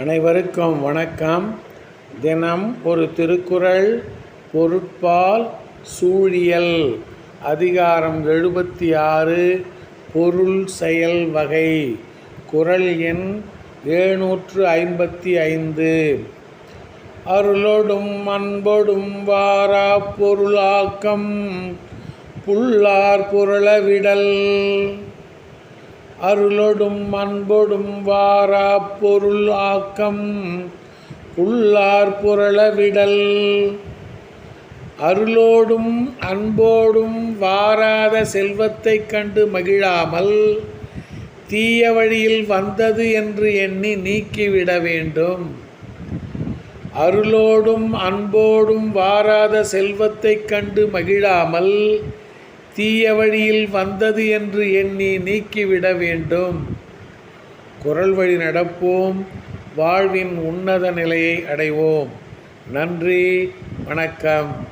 அனைவருக்கும் வணக்கம். தினம் ஒரு திருக்குறள் பொருட்பால் சூழியல் அதிகாரம் எழுபத்தி ஆறு பொருள் செயல் வகை குறள் எண் எழுநூற்று ஐம்பத்தி ஐந்து. அருளொடும் அன்பொடும் வாரா பொருளாக்கம் புல்லார் புரளவிடல் அருளொடும் அன்பொடும் வாரா பொருள் ஆக்கம் உள்ளார் புரளவிடல். அருளோடும் அன்போடும் வாராத செல்வத்தைக் கண்டு மகிழாமல் தீய வழியில் வந்தது என்று எண்ணி நீக்கிவிட வேண்டும். அருளோடும் அன்போடும் வாராத செல்வத்தைக் கண்டு மகிழாமல் தீய வழியில் வந்தது என்று எண்ணி நீக்கிவிட வேண்டும். குரல் வழி நடப்போம். வாழ்வின் உன்னத நிலையை அடைவோம். நன்றி. வணக்கம்.